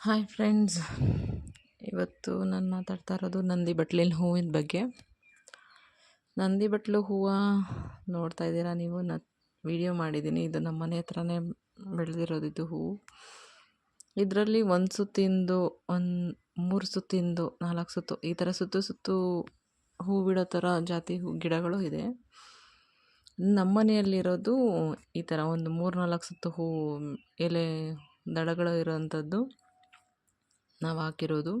Hi friends. ಇವತ್ತು ನಾನು ಮಾತಾಡ್ತಾ ಇರೋದು ನಂದಿ ಬಟ್ಲಿನ ಹೂವಿನ ಬಗ್ಗೆ. ನಂದಿ ಬಟ್ಲು ಹೂವು ನೋಡ್ತಾ ಇದ್ದೀರಾ ನೀವು? ನ ವಿಡಿಯೋ ಮಾಡಿದ್ದೀನಿ. ಇದು ನಮ್ಮ ಮನೆ ಹತ್ರನೇ ಬೆಳೆದಿರೋದಿದ್ದು ಹೂವು ಇದರಲ್ಲಿ ಒಂದು ಸುತ್ತಿಂದು, ಒಂದು ಮೂರು ಸುತ್ತಿಂದು, ನಾಲ್ಕು ಸುತ್ತು, ಈ ಥರ ಸುತ್ತು ಸುತ್ತು ಹೂ ಬಿಡೋ ಥರ ಜಾತಿ ಹೂ ಗಿಡಗಳು ಇದೆ. ನಮ್ಮ ಮನೆಯಲ್ಲಿರೋದು ಈ ಥರ ಒಂದು ಮೂರು ನಾಲ್ಕು ಸುತ್ತು ಹೂ ಎಲೆ ದಡಗಳು ಇರೋವಂಥದ್ದು ನಾವು ಹಾಕಿರೋದು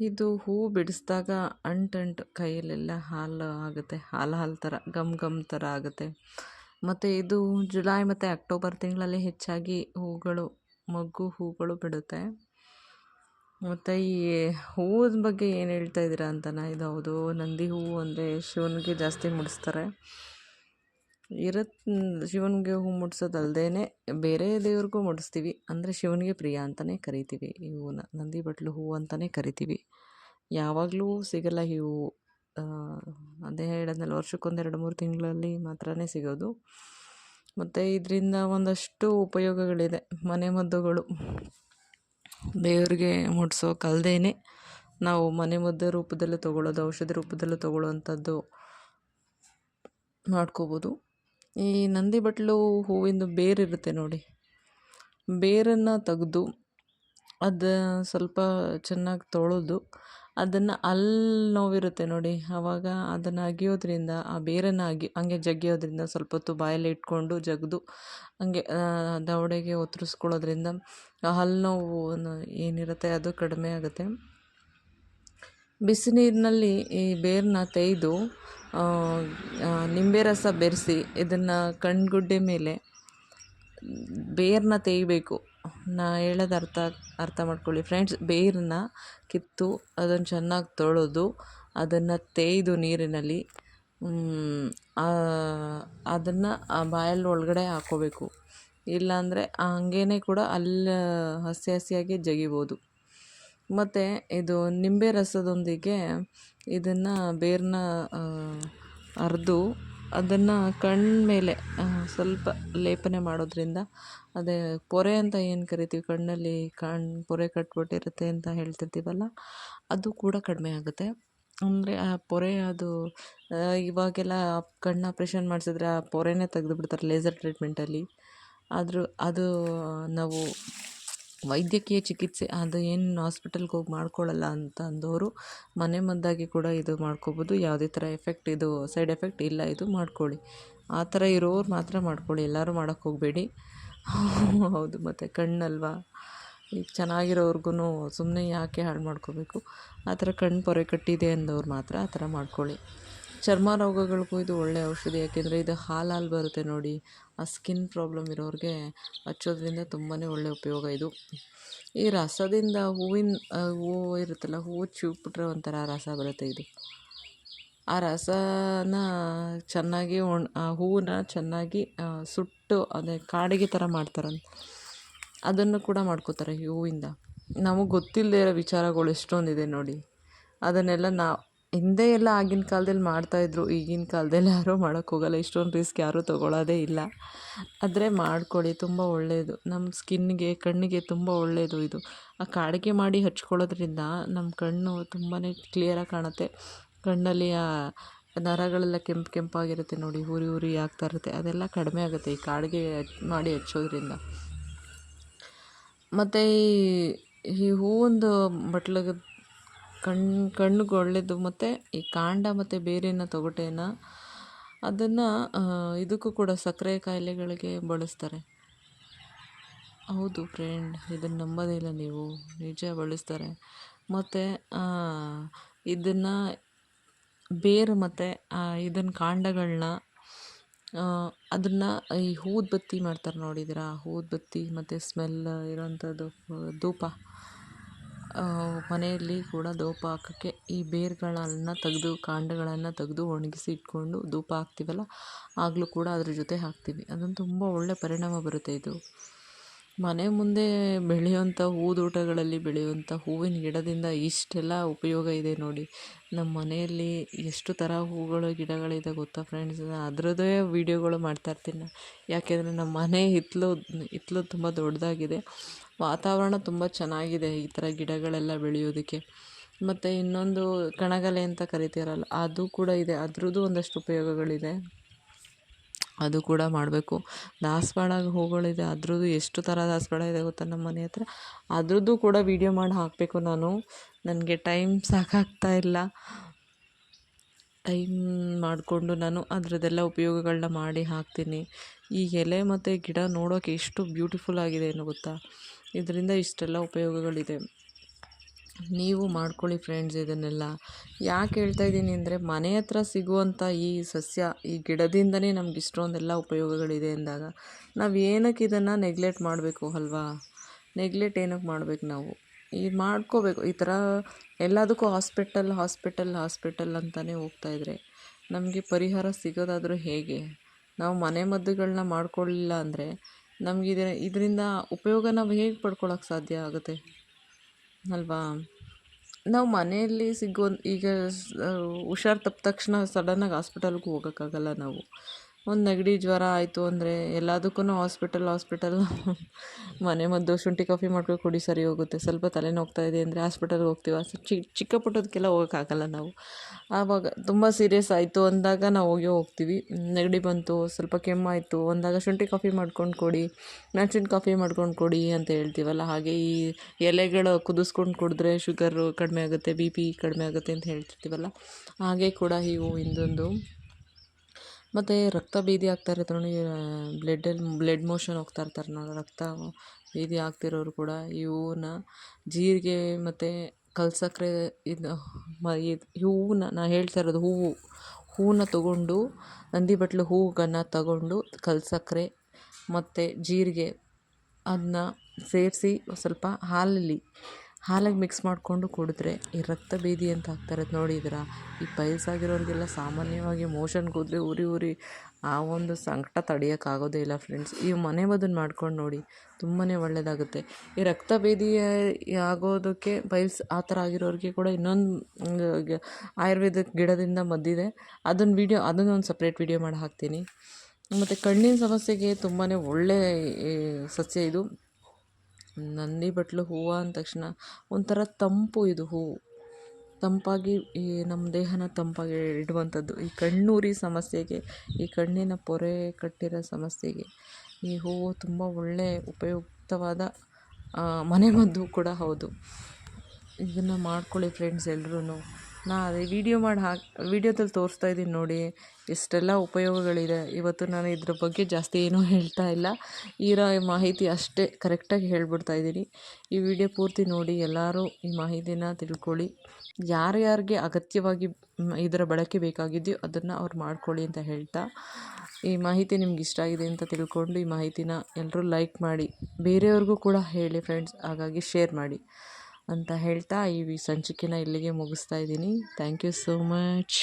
ಇದು ಹೂವು ಬಿಡಿಸಿದಾಗ ಅಂಟಂಟು ಕೈಯಲ್ಲೆಲ್ಲ ಹಾಲು ಆಗುತ್ತೆ. ಹಾಲು ಹಾಲು ಥರ, ಗಮ್ ಗಮ್ ಥರ ಆಗುತ್ತೆ. ಮತ್ತು ಇದು ಜುಲೈ ಮತ್ತು ಅಕ್ಟೋಬರ್ ತಿಂಗಳಲ್ಲಿ ಹೆಚ್ಚಾಗಿ ಹೂಗಳು, ಮೊಗ್ಗು ಹೂಗಳು ಬಿಡುತ್ತೆ. ಮತ್ತು ಈ ಹೂವಿನ ಬಗ್ಗೆ ಏನು ಹೇಳ್ತಾ ಇದ್ದೀರಾ ಅಂತನಾ ಇದು ಹೌದು. ನಂದಿ ಹೂವು ಅಂದರೆ ಶಿವನಿಗೆ ಜಾಸ್ತಿ ಮುಡಿಸ್ತಾರೆ. ಇರತ್ತೆ ಶಿವನಿಗೆ ಹೂ ಮುಡ್ಸೋದಲ್ದೇ ಬೇರೆ ದೇವ್ರಿಗೂ ಮುಡಿಸ್ತೀವಿ ಅಂದರೆ ಶಿವನಿಗೆ ಪ್ರಿಯ ಅಂತಲೇ ಕರಿತೀವಿ. ಈ ಹೂವನ್ನ ನಂದಿ ಬಟ್ಲು ಹೂವು ಅಂತಲೇ ಕರಿತೀವಿ. ಯಾವಾಗಲೂ ಸಿಗಲ್ಲ ಈ ಹೂವು ಅದೇ ಹೇಳಿದ್ನಲ್ಲ, ವರ್ಷಕ್ಕೊಂದು ಎರಡು ಮೂರು ತಿಂಗಳಲ್ಲಿ ಮಾತ್ರ ಸಿಗೋದು. ಮತ್ತು ಇದರಿಂದ ಒಂದಷ್ಟು ಉಪಯೋಗಗಳಿದೆ. ಮನೆ ಮದ್ದುಗಳು. ದೇವ್ರಿಗೆ ಮುಡ್ಸೋಕಲ್ದೇ ನಾವು ಮನೆ ಮದ್ದು ರೂಪದಲ್ಲೂ ತೊಗೊಳ್ಳೋದು, ಔಷಧಿ ರೂಪದಲ್ಲೂ ತೊಗೊಳ್ಳೋವಂಥದ್ದು ಮಾಡ್ಕೋಬೋದು. ಈ ನಂದಿ ಬಟ್ಲು ಹೂವಿಂದು ಬೇರಿರುತ್ತೆ ನೋಡಿ. ಬೇರನ್ನು ತೆಗೆದು ಅದು ಸ್ವಲ್ಪ ಚೆನ್ನಾಗಿ ತೊಳೆದು ಅದನ್ನು ಅಲ್ಲಿ ನೋವಿರುತ್ತೆ ನೋಡಿ. ಆವಾಗ ಅದನ್ನು ಅಗಿಯೋದ್ರಿಂದ ಆ ಬೇರನ್ನು ಅಗಿ, ಹಂಗೆ ಜಗಿಯೋದ್ರಿಂದ ಸ್ವಲ್ಪ ಹೊತ್ತು ಬಾಯಲ್ಲಿ ಇಟ್ಕೊಂಡು ಜಗ್ದು ಹಂಗೆ ದವಡೆಗೆ ಒತ್ತರಿಸ್ಕೊಳ್ಳೋದ್ರಿಂದ ಆ ಹಲ್ಲು ನೋವು ಏನಿರುತ್ತೆ ಅದು ಕಡಿಮೆ ಆಗುತ್ತೆ. ಬಿಸಿ ನೀರಿನಲ್ಲಿ ಈ ಬೇರನ್ನ ತೆಗೆದು ನಿಂಬೆ ರಸ ಬೆರೆಸಿ ಇದನ್ನು ಕಣ್ಗುಡ್ಡೆ ಮೇಲೆ ಬೇರನ್ನ ತೆಗಿಬೇಕು ನಾ ಹೇಳೋದು ಅರ್ಥ ಅರ್ಥ ಮಾಡ್ಕೊಳ್ಳಿ. ಫ್ರೆಂಡ್ಸ್ ಬೇರನ್ನ ಕಿತ್ತು ಅದನ್ನು ಚೆನ್ನಾಗಿ ತೊಳೆದು ಅದನ್ನು ತೇಯ್ದು ನೀರಿನಲ್ಲಿ ಅದನ್ನು ಆ ಬಾಯಲ್ಲಿ ಒಳಗಡೆ ಹಾಕ್ಕೋಬೇಕು ಇಲ್ಲಾಂದರೆ ಹಂಗೇ ಕೂಡ ಅಲ್ಲಿ, ಹಸಿ ಹಸಿಯಾಗಿ ಜಗಿಬೋದು. ಮತ್ತು ಇದು ನಿಂಬೆ ರಸದೊಂದಿಗೆ ಇದನ್ನು ಬೇರನ್ನ ಅರೆದು ಅದನ್ನು ಕಣ್ಣು ಮೇಲೆ ಸ್ವಲ್ಪ ಲೇಪನೆ ಮಾಡೋದರಿಂದ ಅದೇ ಪೊರೆ ಅಂತ ಏನು ಕರಿತೀವಿ, ಕಣ್ಣಲ್ಲಿ ಕಣ್ಣು ಪೊರೆ ಕಟ್ಬಿಟ್ಟಿರುತ್ತೆ ಅಂತ ಹೇಳ್ತಿರ್ತೀವಲ್ಲ, ಅದು ಕೂಡ ಕಡಿಮೆ ಆಗುತ್ತೆ. ಅಂದರೆ ಆ ಪೊರೆ ಅದು ಇವಾಗೆಲ್ಲ ಕಣ್ಣು ಆಪ್ರೇಷನ್ ಮಾಡಿಸಿದ್ರೆ ಆ ಪೊರೆನೇ ತೆಗೆದು ಬಿಡ್ತಾರೆ ಲೇಸರ್ ಟ್ರೀಟ್ಮೆಂಟಲ್ಲಿ. ಆದರೂ ಅದು ನಾವು ವೈದ್ಯಕೀಯ ಚಿಕಿತ್ಸೆ ಅದು ಏನು ಹಾಸ್ಪಿಟಲ್ಗೆ ಹೋಗಿ ಮಾಡ್ಕೊಳ್ಳಲ್ಲ ಅಂತ ಅಂದವರು ಮನೆ ಮದ್ದಾಗಿ ಕೂಡ ಇದು ಮಾಡ್ಕೋಬೋದು. ಯಾವುದೇ ಥರ ಎಫೆಕ್ಟ್ ಇದು ಸೈಡ್ ಎಫೆಕ್ಟ್ ಇಲ್ಲ, ಇದು ಮಾಡ್ಕೊಳ್ಳಿ. ಆ ಥರ ಇರೋರು ಮಾತ್ರ ಮಾಡ್ಕೊಳ್ಳಿ. ಎಲ್ಲರೂ ಮಾಡೋಕ್ಕೆ ಹೋಗಬೇಡಿ. ಹೌದು, ಮತ್ತು ಕಣ್ಣಲ್ವಾ? ಈಗ ಚೆನ್ನಾಗಿರೋರ್ಗು ಸುಮ್ಮನೆ ಯಾಕೆ ಹಾಳು ಮಾಡ್ಕೋಬೇಕು? ಆ ಥರ ಕಣ್ಣು ಪೊರೆ ಕಟ್ಟಿದೆ ಅಂದವ್ರು ಮಾತ್ರ ಆ ಥರ ಮಾಡ್ಕೊಳ್ಳಿ. ಚರ್ಮ ರೋಗಗಳಿಗೂ ಇದು ಒಳ್ಳೆಯ ಔಷಧಿ. ಯಾಕೆಂದರೆ ಇದು ಹಾಲಲ್ಲಿ ಹಾಲು ಬರುತ್ತೆ ನೋಡಿ. ಆ ಸ್ಕಿನ್ ಪ್ರಾಬ್ಲಮ್ ಇರೋರಿಗೆ ಹಚ್ಚೋದ್ರಿಂದ ತುಂಬಾ ಒಳ್ಳೆಯ ಉಪಯೋಗ ಇದು. ಈ ರಸದಿಂದ ಹೂವಿನ ಹೂವು ಇರುತ್ತಲ್ಲ, ಹೂವು ಚೂಪ್ಬಿಟ್ರೆ ಒಂಥರ ರಸ ಬರುತ್ತೆ ಇದು. ಆ ರಸನ ಚೆನ್ನಾಗಿ ಒಣ ಹೂವನ್ನ ಚೆನ್ನಾಗಿ ಸುಟ್ಟು, ಅದೇ ಕಾಡಿಗೆ ಥರ ಮಾಡ್ತಾರಂತೆ ಅದನ್ನು ಕೂಡ ಮಾಡ್ಕೋತಾರೆ ಹೂವಿಂದ. ನಮಗೆ ಗೊತ್ತಿಲ್ಲದೆ ಇರೋ ವಿಚಾರಗಳು ಎಷ್ಟೊಂದಿದೆ ನೋಡಿ. ಅದನ್ನೆಲ್ಲ ನಾವು ಹಿಂದೆ ಎಲ್ಲ ಆಗಿನ ಕಾಲ್ದಲ್ಲಿ ಮಾಡ್ತಾಯಿದ್ರು ಈಗಿನ ಕಾಲದಲ್ಲಿ ಯಾರೂ ಮಾಡೋಕ್ಕೆ ಹೋಗಲ್ಲ, ಇಷ್ಟೊಂದು ರಿಸ್ಕ್ ಯಾರೂ ತೊಗೊಳ್ಳೋದೇ ಇಲ್ಲ. ಆದರೆ ಮಾಡ್ಕೊಳ್ಳಿ ತುಂಬ ಒಳ್ಳೆಯದು ನಮ್ಮ ಸ್ಕಿನ್ನಿಗೆ ಕಣ್ಣಿಗೆ ತುಂಬ ಒಳ್ಳೆಯದು ಇದು. ಆ ಕಾಡಿಗೆ ಮಾಡಿ ಹಚ್ಕೊಳ್ಳೋದ್ರಿಂದ ನಮ್ಮ ಕಣ್ಣು ತುಂಬಾ ಕ್ಲಿಯರಾಗಿ ಕಾಣುತ್ತೆ. ಕಣ್ಣಲ್ಲಿ ಆ ನರಗಳೆಲ್ಲ ಕೆಂಪು ಕೆಂಪಾಗಿರುತ್ತೆ ನೋಡಿ ಉರಿ ಉರಿ ಆಗ್ತಾ ಇರುತ್ತೆ. ಅದೆಲ್ಲ ಕಡಿಮೆ ಆಗುತ್ತೆ ಈ ಕಾಡಿಗೆ ಮಾಡಿ ಹಚ್ಚೋದ್ರಿಂದ. ಮತ್ತು ಈ ಈ ಹೂವಿಂದು ಬಟ್ಲಿಗೆ ಕಣ್ಣು ಕಣ್ಣಿಗೆ ಒಳ್ಳೆಯದು ಮತ್ತು ಈ ಕಾಂಡ ಮತ್ತು ಬೇರಿನ ತೊಗಟೆನ ಅದನ್ನು ಇದಕ್ಕೂ ಕೂಡ ಸಕ್ಕರೆ ಕಾಯಿಲೆಗಳಿಗೆ ಬಳಸ್ತಾರೆ. ಹೌದು ಫ್ರೆಂಡ್ ಇದನ್ನು ನಂಬೋದಿಲ್ಲ ನೀವು. ನಿಜ ಬಳಸ್ತಾರೆ. ಮತ್ತು ಇದನ್ನು ಬೇರು ಮತ್ತು ಇದನ್ನ ಕಾಂಡಗಳನ್ನ ಅದನ್ನು ಈ ಬತ್ತಿ ಮಾಡ್ತಾರೆ ನೋಡಿದ್ದೀರಾ? ಬತ್ತಿ ಮತ್ತು ಸ್ಮೆಲ್ ಇರೋಂಥದ್ದು, ಧೂಪ. ಮನೆಯಲ್ಲಿ ಕೂಡ ಧೂಪ ಹಾಕೋಕ್ಕೆ ಈ ಬೇರುಗಳನ್ನು ತೆಗೆದು, ಕಾಂಡಗಳನ್ನು ತೆಗೆದು ಒಣಗಿಸಿ ಇಟ್ಕೊಂಡು ಧೂಪ ಹಾಕ್ತೀವಲ್ಲ, ಆಗಲೂ ಕೂಡ ಅದ್ರ ಜೊತೆ ಹಾಕ್ತೀವಿ. ಅದೊಂದು ತುಂಬ ಒಳ್ಳೆಯ ಪರಿಣಾಮ ಬರುತ್ತೆ ಇದು. ಮನೆ ಮುಂದೆ ಬೆಳೆಯುವಂಥ ಹೂದೋಟಗಳಲ್ಲಿ ಬೆಳೆಯುವಂಥ ಹೂವಿನ ಗಿಡದಿಂದ ಇಷ್ಟೆಲ್ಲ ಉಪಯೋಗ ಇದೆ ನೋಡಿ. ನಮ್ಮ ಮನೆಯಲ್ಲಿ ಎಷ್ಟು ಥರ ಹೂಗಳು, ಗಿಡಗಳಿದೆ ಗೊತ್ತಾ ಫ್ರೆಂಡ್ಸ್ ಅದರದ್ದೇ ವೀಡಿಯೋಗಳು ಮಾಡ್ತಾ ಇರ್ತೀನಿ. ಯಾಕೆಂದರೆ ನಮ್ಮ ಮನೆ ಹಿತ್ತಲು ಹಿತ್ತಲು ತುಂಬ ದೊಡ್ಡದಾಗಿದೆ. ವಾತಾವರಣ ತುಂಬ ಚೆನ್ನಾಗಿದೆ ಈ ಥರ ಗಿಡಗಳೆಲ್ಲ ಬೆಳೆಯೋದಕ್ಕೆ. ಮತ್ತು ಇನ್ನೊಂದು ಕಣಗಲೆ ಅಂತ ಕರಿತೀರಲ್ಲ, ಅದು ಕೂಡ ಇದೆ. ಅದರದ್ದು ಒಂದಷ್ಟು ಉಪಯೋಗಗಳಿದೆ. ಅದು ಕೂಡ ಮಾಡಬೇಕು. ದಾಸವಾಳ ಹೂಗಳಿದೆ, ಅದ್ರದ್ದು ಎಷ್ಟು ಥರ ದಾಸವಾಳ ಇದೆ ಗೊತ್ತಾ ನಮ್ಮ ಮನೆ ಹತ್ರ? ಅದ್ರದ್ದು ಕೂಡ ವೀಡಿಯೋ ಮಾಡಿ ಹಾಕಬೇಕು ನಾನು. ನನಗೆ ಟೈಮ್ ಸಾಕಾಗ್ತಾ ಇಲ್ಲ. ಟೈಮ್ ಮಾಡಿಕೊಂಡು ನಾನು ಅದರದ್ದೆಲ್ಲ ಉಪಯೋಗಗಳನ್ನ ಮಾಡಿ ಹಾಕ್ತೀನಿ. ಈ ಎಲೆ ಮತ್ತು ಗಿಡ ನೋಡೋಕೆ ಎಷ್ಟು ಬ್ಯೂಟಿಫುಲ್ ಆಗಿದೆ ಏನು ಗೊತ್ತಾ? ಇದರಿಂದ ಇಷ್ಟೆಲ್ಲ ಉಪಯೋಗಗಳಿದೆ. ನೀವು ಮಾಡ್ಕೊಳ್ಳಿ ಫ್ರೆಂಡ್ಸ್ ಇದನ್ನೆಲ್ಲ. ಯಾಕೆ ಹೇಳ್ತಾ ಇದ್ದೀನಿ ಅಂದರೆ ಮನೆ ಹತ್ರ ಸಿಗುವಂಥ ಈ ಸಸ್ಯ ಈ ಗಿಡದಿಂದನೇ ನಮ್ಗೆ ಇಷ್ಟೊಂದೆಲ್ಲ ಉಪಯೋಗಗಳಿದೆ ಅಂದಾಗ ನಾವು ಏನಕ್ಕೆ ಇದನ್ನು ನೆಗ್ಲೆಕ್ಟ್ ಮಾಡಬೇಕು ಅಲ್ವಾ? ನೆಗ್ಲೆಕ್ಟ್ ಏನಕ್ಕೆ ಮಾಡ್ಬೇಕು ನಾವು? ಈ ಮಾಡ್ಕೋಬೇಕು. ಈ ಥರ ಎಲ್ಲದಕ್ಕೂ ಹಾಸ್ಪಿಟಲ್ ಹಾಸ್ಪಿಟಲ್ ಹಾಸ್ಪಿಟಲ್ ಅಂತಲೇ ಹೋಗ್ತಾಯಿದ್ರೆ ನಮಗೆ ಪರಿಹಾರ ಸಿಗೋದಾದರೂ ಹೇಗೆ? ನಾವು ಮನೆ ಮದ್ದುಗಳನ್ನ ಮಾಡ್ಕೊಳ್ಳಿಲ್ಲ ಅಂದರೆ ನಮ್ಗೆ ಇದರಿಂದ ಉಪಯೋಗ ನಾವು ಹೇಗೆ ಪಡ್ಕೊಳಕ್ಕೆ ಸಾಧ್ಯ ಆಗುತ್ತೆ? ಅಲ್ವಾ? ನಾವು ಮನೆಯಲ್ಲಿ ಸಿಗೋ ಈಗ ಹುಷಾರು ತಪ್ಪಿದ ತಕ್ಷಣ ಸಡನ್ನಾಗಿ ಹಾಸ್ಪಿಟಲ್ಗೆ ಹೋಗೋಕ್ಕಾಗಲ್ಲ ನಾವು. ಒಂದು ನೆಗಡಿ ಜ್ವರ ಆಯಿತು ಅಂದರೆ ಎಲ್ಲದಕ್ಕೂ ಹಾಸ್ಪಿಟಲ್ ಹಾಸ್ಪಿಟಲ್ ಮನೆ ಮದ್ದು ಶುಂಠಿ ಕಾಫಿ ಮಾಡ್ಕೊಂಡು ಕುಡಿ ಸರಿ ಹೋಗುತ್ತೆ. ಸ್ವಲ್ಪ ತಲೆನೋವ್ತಾ ಇದೆ ಅಂದರೆ ಹಾಸ್ಪಿಟಲ್ಗೆ ಹೋಗ್ತೀವಿ. ಚಿಕ್ಕ ಚಿಕ್ಕ ಪುಟ್ಟದಕ್ಕೆಲ್ಲ ಹೋಗೋಕ್ಕಾಗಲ್ಲ ನಾವು. ಆವಾಗ ತುಂಬ ಸೀರಿಯಸ್ ಆಯಿತು ಅಂದಾಗ ನಾವು ಹೋಗಿ ಹೋಗ್ತೀವಿ. ನೆಗಡಿ ಬಂತು, ಸ್ವಲ್ಪ ಕೆಮ್ಮಾಯಿತು, ಅಂದಾಗ ಶುಂಠಿ ಕಾಫಿ ಮಾಡ್ಕೊಂಡು ಕೊಡಿ, ಮೆಣಸಿನ ಕಾಫಿ ಮಾಡ್ಕೊಂಡು ಕೊಡಿ ಅಂತ ಹೇಳ್ತೀವಲ್ಲ. ಹಾಗೆ ಈ ಎಲೆಗಳು ಕುದಿಸ್ಕೊಂಡು ಕುಡಿದ್ರೆ ಶುಗರು ಕಡಿಮೆ ಆಗುತ್ತೆ ಬಿ ಪಿ ಕಡಿಮೆ ಆಗುತ್ತೆ ಅಂತ ಹೇಳ್ತಿರ್ತೀವಲ್ಲ. ಹಾಗೆ ಕೂಡ ಇವು ಇಂದೊಂದು ಮತ್ತು ರಕ್ತ ಭೇದಿ ಆಗ್ತಾ ನೋಡಿ ಬ್ಲಡ್ಡಲ್ಲಿ ಬ್ಲಡ್ ಮೋಷನ್ ಹೋಗ್ತಾ ಇರ್ತಾರೆ ನೋಡಿ, ರಕ್ತ ಭೇದಿ ಆಗ್ತಿರೋರು ಕೂಡ ಇವನ್ನ ಜೀರಿಗೆ ಮತ್ತು ಕಲ್ಸಕ್ಕರೆ ಇದು, ಮ, ಇದು, ಹೂವನ್ನ, ನಾ ಹೇಳ್ತಾ ಇರೋದು ಹೂವು, ಹೂವನ್ನ ತೊಗೊಂಡು, ನಂದಿ ಬಟ್ಲು ಹೂವನ್ನು ತಗೊಂಡು ಕಲ್ಸಕ್ಕರೆ ಮತ್ತು ಜೀರಿಗೆ ಅದನ್ನ ಸೇರಿಸಿ ಸ್ವಲ್ಪ ಹಾಲಲ್ಲಿ ಹಾಲಾಗಿ ಮಿಕ್ಸ್ ಮಾಡಿಕೊಂಡು ಕುಡಿದ್ರೆ ಈ ರಕ್ತ ಭೇದಿ ಅಂತ ಆಗ್ತಾ ನೋಡಿದ್ದೀರಾ ಈ ಆಗಿರೋರಿಗೆಲ್ಲ ಸಾಮಾನ್ಯವಾಗಿ ಮೋಷನ್ ಕೂದಲು ಉರಿ ಉರಿ ಆ ಒಂದು ಸಂಕಟ ತಡೆಯೋಕ್ಕಾಗೋದೇ ಇಲ್ಲ ಫ್ರೆಂಡ್ಸ್ ಈ ಮನೆ ಮದ್ದನ್ನು ಮಾಡ್ಕೊಂಡು ನೋಡಿ ತುಂಬಾ ಒಳ್ಳೆಯದಾಗುತ್ತೆ ಈ ರಕ್ತ ಭೇದಿ ಆಗೋದಕ್ಕೆ ಪೈಲ್ಸ್ ಆ ಥರ ಆಗಿರೋರಿಗೆ ಕೂಡ ಇನ್ನೊಂದು ಆಯುರ್ವೇದಿಕ್ ಗಿಡದಿಂದ ಮದ್ದಿದೆ. ಅದನ್ನು ವೀಡಿಯೋ ಅದನ್ನು ಒಂದು ಸಪ್ರೇಟ್ ವೀಡಿಯೋ ಮಾಡಿ ಹಾಕ್ತೀನಿ. ಮತ್ತು ಕಣ್ಣಿನ ಸಮಸ್ಯೆಗೆ ತುಂಬಾ ಒಳ್ಳೆಯ ಸಸ್ಯ ಇದು. ನಂದಿ ಬಟ್ಲು ಹೂವು ಅಂದ ತಕ್ಷಣ ಒಂಥರ ತಂಪು ಇದು ಹೂವು ತಂಪಾಗಿ ಈ ನಮ್ಮ ದೇಹನ ತಂಪಾಗಿ ಇಡುವಂಥದ್ದು. ಈ ಕಣ್ಣೂರಿ ಸಮಸ್ಯೆಗೆ, ಈ ಕಣ್ಣಿನ ಪೊರೆ ಕಟ್ಟಿರೋ ಸಮಸ್ಯೆಗೆ ಈ ಹೂವು ತುಂಬ ಒಳ್ಳೆಯ ಉಪಯುಕ್ತವಾದ ಮನೆಮದ್ದು ಕೂಡ ಹೌದು. ಇದನ್ನು ಮಾಡ್ಕೊಳ್ಳಿ ಫ್ರೆಂಡ್ಸ್ ಎಲ್ರೂ ನಾ ಅದೇ ವೀಡಿಯೋ ಮಾಡಿ ಹಾಕಿ ವೀಡಿಯೋದಲ್ಲಿ ತೋರಿಸ್ತಾ ಇದ್ದೀನಿ ನೋಡಿ, ಎಷ್ಟೆಲ್ಲ ಉಪಯೋಗಗಳಿದೆ. ಇವತ್ತು ನಾನು ಇದ್ರ ಬಗ್ಗೆ ಜಾಸ್ತಿ ಏನೂ ಹೇಳ್ತಾ ಇಲ್ಲ. ಇರೋ ಮಾಹಿತಿ ಅಷ್ಟೇ ಕರೆಕ್ಟಾಗಿ ಹೇಳ್ಬಿಡ್ತಾ ಇದ್ದೀನಿ. ಈ ವಿಡಿಯೋ ಪೂರ್ತಿ ನೋಡಿ, ಎಲ್ಲರೂ ಈ ಮಾಹಿತಿನ ತಿಳ್ಕೊಳ್ಳಿ. ಯಾರ್ಯಾರಿಗೆ ಅಗತ್ಯವಾಗಿ ಇದರ ಬಳಕೆ ಬೇಕಾಗಿದೆಯೋ ಅದನ್ನು ಅವ್ರು ಮಾಡ್ಕೊಳ್ಳಿ ಅಂತ ಹೇಳ್ತಾ, ಈ ಮಾಹಿತಿ ನಿಮ್ಗೆ ಇಷ್ಟ ಆಗಿದೆ ಅಂತ ತಿಳ್ಕೊಂಡು ಈ ಮಾಹಿತಿನ ಎಲ್ಲರೂ ಲೈಕ್ ಮಾಡಿ. ಬೇರೆಯವ್ರಿಗೂ ಕೂಡ ಹೇಳಿ ಫ್ರೆಂಡ್ಸ್ ಹಾಗಾಗಿ ಶೇರ್ ಮಾಡಿ. ಅಂತ ಹೇಳ್ತಾ ಈ ಸಂಚಿಕೆನ ಇಲ್ಲಿಗೆ ಮುಗಿಸ್ತಾ ಇದ್ದೀನಿ. Thank you so much